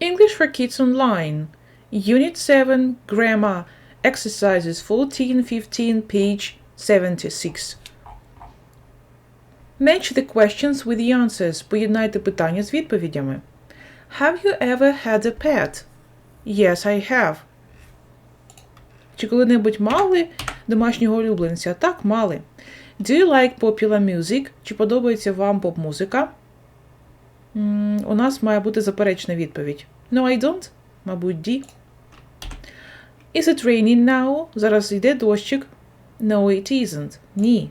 English for Kids Online. Unit 7, Grammar, Exercises 14, 15, page 76. Match the questions with the answers. Поєднайте питання з відповідями. Have you ever had a pet? Yes, I have. Чи коли-небудь мали домашнього улюбленця? Так, мали. Do you like popular music? Чи подобається вам поп-музика? У нас має бути заперечна відповідь. No, I don't. Мабуть, D. Is it raining now? Зараз йде дощик. No, it isn't. Ні.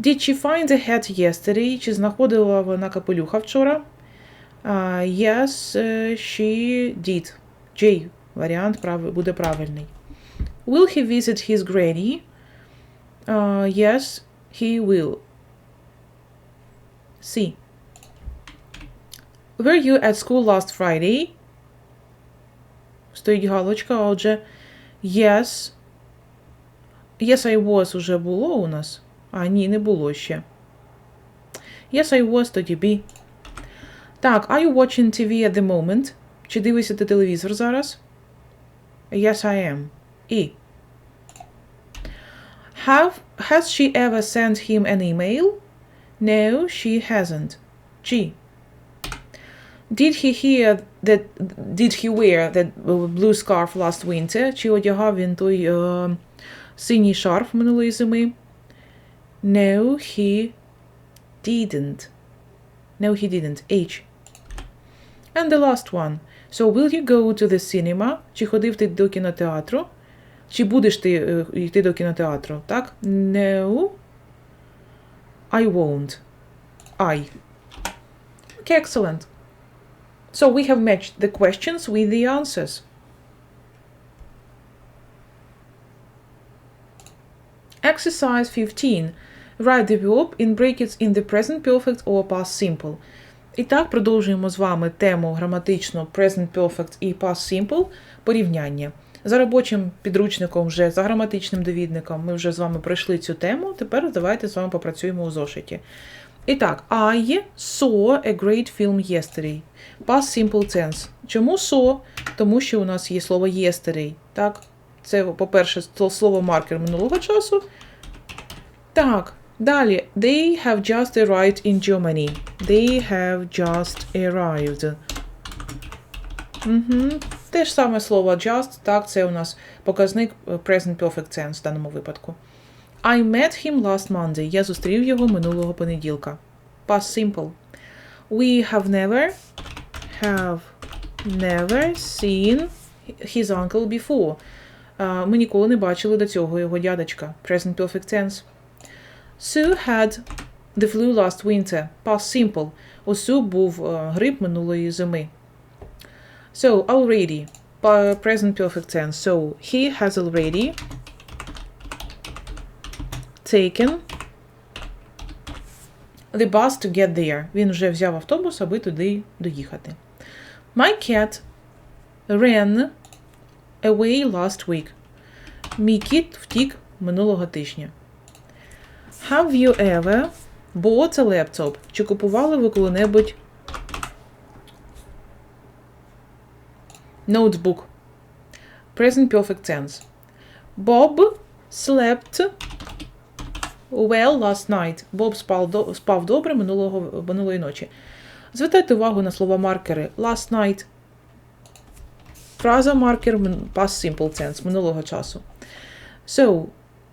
Did she find a hat yesterday? Чи знаходила вона капелюха вчора? Uh, yes, uh, she did. J. Варіант прав... буде правильний. Will he visit his granny? Uh, yes, he will. C. Were you at school last Friday? Стоїть галочка, а отже, yes. Yes, I was уже було у нас. А, ні, не було ще. Yes, I was, тоді B. Так, are you watching TV at the moment? Чи дивишся ти телевізор зараз? Yes, I am. І. Have, has she ever sent him an email? No, she hasn't. G. Did he hear that did he wear that blue scarf last winter? Чи одягав він той е, синій шарф минулої зими? No, he didn't. No, he didn't. H. And the last one. So will you go to the cinema? Чи ходив ти до кінотеатру? Чи будеш ти е, йти до кінотеатру? Так? No. I won't. I. Okay, excellent. So we have matched the questions with the answers. Exercise 15. Write the verb in brackets in the present perfect or past simple. І так, продовжуємо з вами тему граматично present perfect і past simple порівняння. За робочим підручником, вже за граматичним довідником, ми вже з вами пройшли цю тему. Тепер давайте з вами попрацюємо у зошиті. І так, I saw a great film yesterday. Past simple tense. Чому saw? Тому що у нас є слово yesterday. Так, це, по-перше, слово маркер минулого часу. Так, далі. They have just arrived in Germany. They have just arrived. Угу. Те ж саме слово just, так, це у нас показник е, present perfect tense в даному випадку. I met him last Monday. Я зустрів його минулого понеділка. Past simple. We have never have never seen his uncle before. Uh, ми ніколи не бачили до цього його дядечка. Present perfect tense. Sue had the flu last winter. Past simple. У Су був uh, грип минулої зими. So, already. Present perfect tense. So, he has already taken the bus to get there. Він вже взяв автобус, аби туди доїхати. My cat ran away last week. Мій кіт втік минулого тижня. Have you ever bought a laptop? Чи купували ви коли-небудь ноутбук? Present perfect tense. Bob slept well last night. Боб спав, до, спав добре минулого, минулої ночі. Звертайте увагу на слова маркери. Last night. Фраза маркер past simple tense минулого часу. So,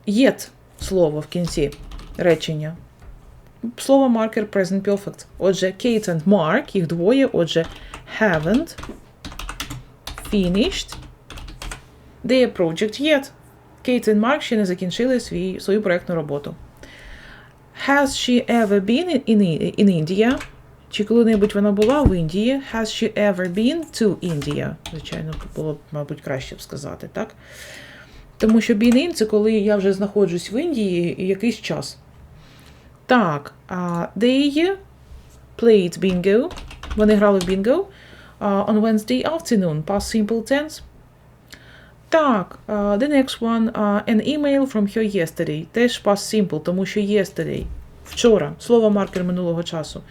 yet слово в кінці речення. Слово маркер present perfect. Отже, Kate and Mark, їх двоє, отже, haven't finished their project yet. Кейт і Марк ще не закінчили свій, свою проєктну роботу. Has she ever been in, in India? Чи коли-небудь вона була в Індії? Has she ever been to India? Звичайно, було б, мабуть, краще б сказати, так? Тому що been in – це коли я вже знаходжусь в Індії якийсь час. Так, uh, they played bingo. Вони грали в uh, on Wednesday afternoon. Past simple tense. Так, uh, the next one, uh, an email from her yesterday. Теж past simple, тому що yesterday. Вчора. Слово маркер минулого часу.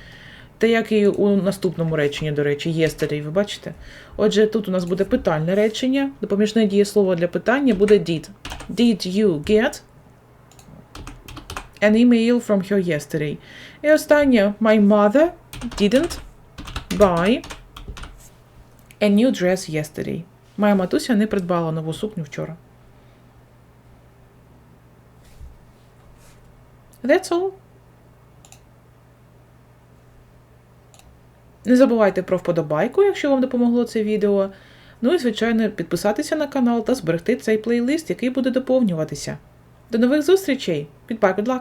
Та як і у наступному реченні, до речі, yesterday, ви бачите? Отже, тут у нас буде питальне речення. Допоміжне дієслово для питання буде did. Did you get an email from her yesterday? І останнє. My mother didn't buy a new dress yesterday. Моя матуся не придбала нову сукню вчора. That's all. Не забувайте про вподобайку, якщо вам допомогло це відео. Ну і, звичайно, підписатися на канал та зберегти цей плейлист, який буде доповнюватися. До нових зустрічей! Goodbye, good luck!